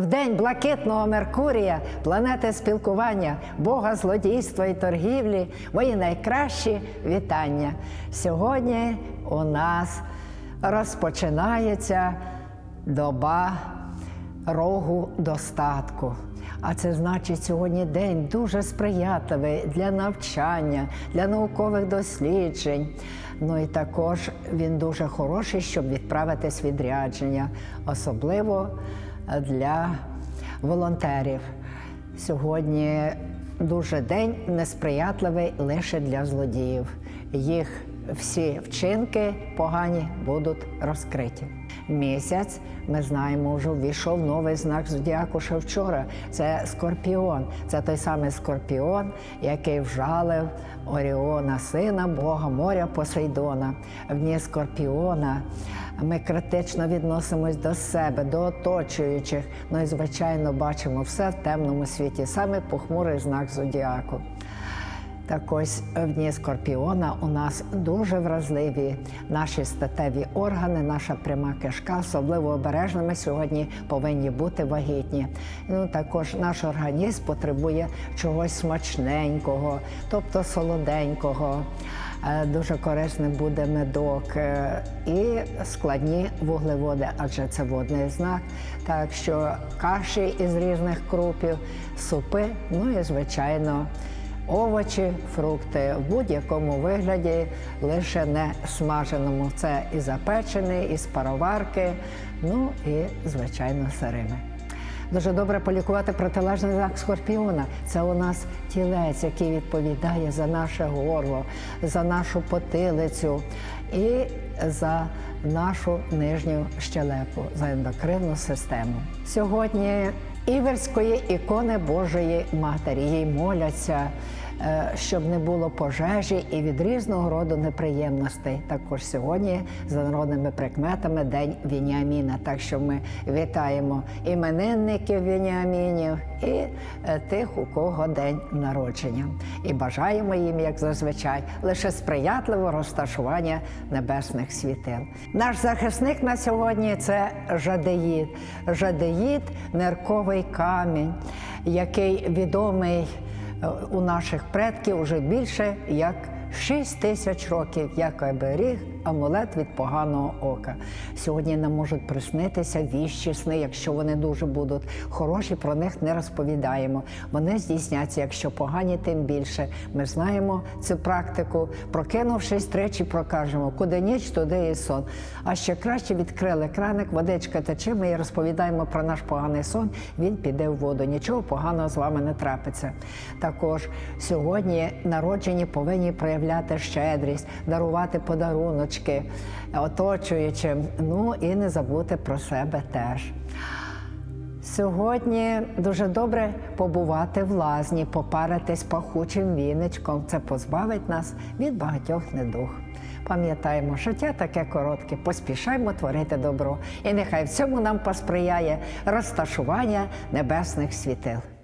В день блакитного Меркурія, планети спілкування, Бога злодійства і торгівлі, мої найкращі вітання. Сьогодні у нас розпочинається доба рогу достатку. А це значить сьогодні день дуже сприятливий для навчання, для наукових досліджень. Ну і також він дуже хороший, щоб відправитись відрядження, особливо для волонтерів. Сьогодні дуже день несприятливий лише для злодіїв. Їх всі вчинки погані будуть розкриті. Місяць ми знаємо, вже ввійшов новий знак зодіаку ще вчора. Це скорпіон. Це той самий скорпіон, який вжалив Оріона, сина Бога моря Посейдона. В дні скорпіона ми критично відносимось до себе, до оточуючих. Ну і звичайно бачимо все в темному світі, саме похмурий знак зодіаку. Так ось в дні скорпіона у нас дуже вразливі наші статеві органи, наша пряма кишка, особливо обережними сьогодні повинні бути вагітні. Ну також наш організм потребує чогось смачненького, тобто солоденького. Е, Дуже корисним буде медок е, і складні вуглеводи, адже це водний знак. Так що каші із різних крупів, супи, ну і звичайно овочі, фрукти в будь-якому вигляді, лише не смаженому. Це і запечений, і з пароварки, ну і звичайно сирими. Дуже добре полікувати протилежний знак скорпіона. Це у нас тілець, який відповідає за наше горло, за нашу потилицю і за нашу нижню щелепу, за ендокринну систему. Сьогодні Іверської ікони Божої Матері їй моляться, щоб не було пожежі і від різного роду неприємностей. Також сьогодні за народними прикметами День Вініаміна. Так що ми вітаємо іменинників Вініамінів і е, тих, у кого день народження. І бажаємо їм, як зазвичай, лише сприятливого розташування небесних світил. Наш захисник на сьогодні це жадеїд. Жадеїд нерковий камінь, який відомий е, у наших предків уже більше як 6 тисяч років, як оберіг, амулет від поганого ока. Сьогодні нам можуть приснитися віщі сни, якщо вони дуже будуть хороші, про них не розповідаємо. Вони здійсняться, якщо погані, тим більше. Ми знаємо цю практику. Прокинувшись тричі, прокажемо, куди ніч, туди і сон. А ще краще відкрили краник, водичка тече, ми їй розповідаємо про наш поганий сон, він піде в воду. Нічого поганого з вами не трапиться. Також сьогодні народжені повинні проявляти щедрість, дарувати подаруночки оточуючим, ну і не забути про себе теж. Сьогодні дуже добре побувати в лазні, попаритись пахучим віничком. Це позбавить нас від багатьох недуг. Пам'ятаємо, життя таке коротке, поспішаймо творити добро. І нехай в цьому нам посприяє розташування небесних світил.